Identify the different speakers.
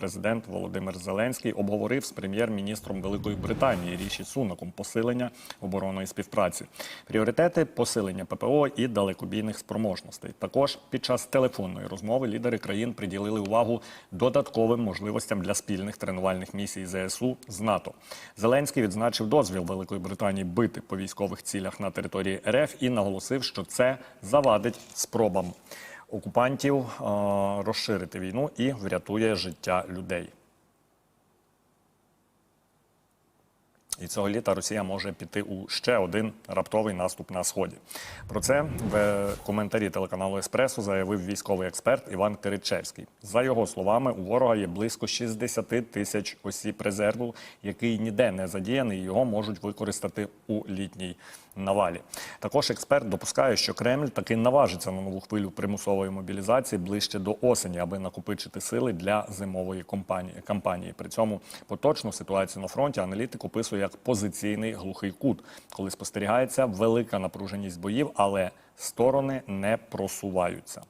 Speaker 1: Президент Володимир Зеленський обговорив з прем'єр-міністром Великої Британії Ріші Сунаком посилення оборонної співпраці, пріоритети посилення ППО і далекобійних спроможностей. Також під час телефонної розмови лідери країн приділили увагу додатковим можливостям для спільних тренувальних місій ЗСУ з НАТО. Зеленський відзначив дозвіл Великої Британії бити по військових цілях на території РФ і наголосив, що це завадить спробам окупантів е, розширити війну і врятує життя людей. І цього літа Росія може піти у ще один раптовий наступ на сході. Про це в коментарі телеканалу Еспресо заявив військовий експерт Іван Киричевський. За його словами, у ворога є близько 60 тисяч осіб резерву, який ніде не задіяний. Його можуть використати у літній навалі. Також експерт допускає, що Кремль таки наважиться на нову хвилю примусової мобілізації ближче до осені, аби накопичити сили для зимової кампанії. кампанії. При цьому поточну ситуацію на фронті аналітик описує як позиційний глухий кут, коли спостерігається велика напруженість боїв, але сторони не просуваються.